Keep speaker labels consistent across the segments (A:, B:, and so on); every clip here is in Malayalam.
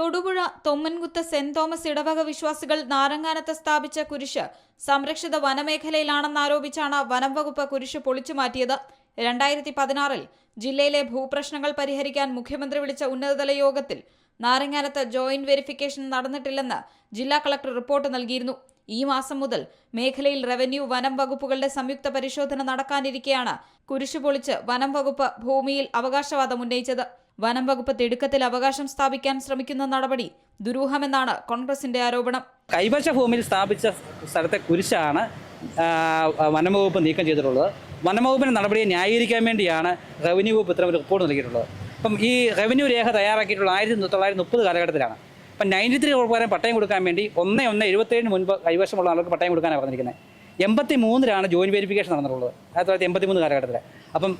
A: തൊടുപുഴ തൊമ്മൻകുത്ത് സെന്റ് തോമസ് ഇടവക വിശ്വാസികൾ നാരങ്ങാനത്ത് സ്ഥാപിച്ച കുരിശ് സംരക്ഷിത വനമേഖലയിലാണെന്നാരോപിച്ചാണ് വനം വകുപ്പ് കുരിശ് പൊളിച്ചു മാറ്റിയത്. രണ്ടായിരത്തി പതിനാറിൽ ജില്ലയിലെ ഭൂപ്രശ്നങ്ങൾ പരിഹരിക്കാൻ മുഖ്യമന്ത്രി വിളിച്ച ഉന്നതതല യോഗത്തിൽ നാരങ്ങാനത്ത് ജോയിന്റ് വെരിഫിക്കേഷൻ നടന്നിട്ടില്ലെന്ന് ജില്ലാ കളക്ടർ റിപ്പോർട്ട് നൽകിയിരുന്നു. ഈ മാസം മുതൽ മേഖലയിൽ റവന്യൂ വനം വകുപ്പുകളുടെ സംയുക്ത പരിശോധന നടക്കാനിരിക്കെയാണ് കുരിശ് പൊളിച്ച് വനം വകുപ്പ് ഭൂമിയിൽ അവകാശവാദം ഉന്നയിച്ചത്. വനം വകുപ്പ് തിടുക്കത്തിൽ അവകാശം സ്ഥാപിക്കാൻ ശ്രമിക്കുന്ന നടപടി ദുരൂഹമെന്നാണ് കോൺഗ്രസിന്റെ ആരോപണം.
B: കൈവശ ഭൂമിയിൽ സ്ഥാപിച്ച സ്ഥലത്തെ കുരിശാണ് വനം വനംവകുപ്പ് നീക്കം ചെയ്തിട്ടുള്ളത്. വനംവകുപ്പിന്റെ നടപടിയെ ന്യായീകരിക്കാൻ വേണ്ടിയാണ് റവന്യൂ വകുപ്പ് ഇത്തരം ഒരു റിപ്പോർട്ട് നൽകിയിട്ടുള്ളത്. അപ്പം ഈ റവന്യൂ രേഖ തയ്യാറാക്കിയിട്ടുള്ള ആയിരത്തി തൊള്ളായിരത്തി മുപ്പത് കാലഘട്ടത്തിലാണ്. അപ്പം നയന്റി ത്രീ പ്രകാരം പട്ടയം കൊടുക്കാൻ വേണ്ടി ഒന്ന് ഒന്ന് എഴുപത്തേഴിന് മുൻപ് കൈവശമുള്ള ആളുകൾക്ക് പട്ടയം കൊടുക്കാനാണ് പറഞ്ഞിരിക്കുന്നത്. എൺപത്തി മൂന്നിലാണ് ജോയിന്റ് വെരിഫിക്കേഷൻ നടന്നിട്ടുള്ളത്. ആയിരത്തി തൊള്ളായിരത്തി എൺപത്തി മൂന്ന് കാലഘട്ടത്തിൽ അപ്പം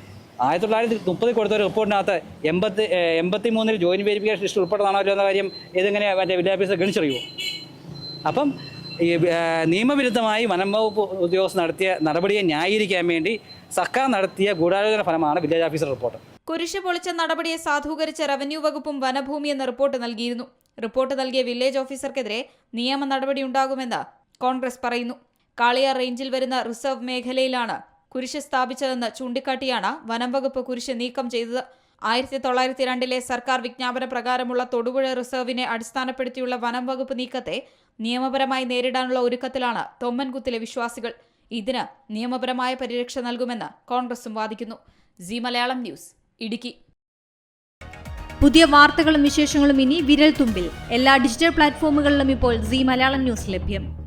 B: ആയിരത്തി തൊള്ളായിരത്തി മുപ്പതിൽ കൊടുത്ത ഒരു റിപ്പോർട്ടിനകത്ത് എൺപത്തി എൺപത്തി മൂന്നിൽ ജോയിൻ വെരിഫിക്കേഷൻ ലിസ്റ്റ് ഉൾപ്പെട്ടതാണോ ഇല്ലയോ എന്ന കാര്യം ഇതെങ്ങനെ മറ്റേ വിദ്യാഭ്യാസം ഗണിച്ചറിയുമോ അപ്പം ഈ നിയമവിരുദ്ധമായി വനം വകുപ്പ് ഉദ്യോഗസ്ഥ നടത്തിയ നടപടിയെ ന്യായീകരിക്കാൻ വേണ്ടി സർക്കാർ നടത്തിയ ഗൂഢാലോചന ഫലമാണ് വില്ലേജ് ഓഫീസർ റിപ്പോർട്ട്.
A: കുരിശ് പൊളിച്ച നടപടിയെ സാധൂകരിച്ച റവന്യൂ വകുപ്പും വനഭൂമി എന്ന റിപ്പോർട്ട് നൽകിയിരുന്നു. റിപ്പോർട്ട് നൽകിയ വില്ലേജ് ഓഫീസർക്കെതിരെ നിയമ നടപടി ഉണ്ടാകുമെന്ന് കോൺഗ്രസ് പറയുന്നു. കാളിയാർ റേഞ്ചിൽ വരുന്ന റിസർവ് മേഖലയിലാണ് കുരിശ് സ്ഥാപിച്ചതെന്ന് ചൂണ്ടിക്കാട്ടിയാണ് വനം വകുപ്പ് കുരിശ് നീക്കം ചെയ്തത്. ആയിരത്തി തൊള്ളായിരത്തി രണ്ടിലെ സർക്കാർ വിജ്ഞാപന പ്രകാരമുള്ള തൊടുപുഴ റിസർവിനെ അടിസ്ഥാനപ്പെടുത്തിയുള്ള വനം വകുപ്പ് നീക്കത്തെ നിയമപരമായി നേരിടാനുള്ള ഒരുക്കത്തിലാണ് തൊമ്മൻകുത്തിലെ വിശ്വാസികൾ. ഇതിന് നിയമപരമായ പരിരക്ഷ നൽകുമെന്ന് കോൺഗ്രസും വാദിക്കുന്നു. ജി മലയാളം ന്യൂസ് ഇടുക്കി.
C: പുതിയ വാർത്തകളും വിശേഷങ്ങളും ഇനി വിരൽ തുമ്പിൽ എല്ലാ ഡിജിറ്റൽ പ്ലാറ്റ്ഫോമുകളിലും ഇപ്പോൾ സി മലയാളം ന്യൂസ് ലഭ്യം.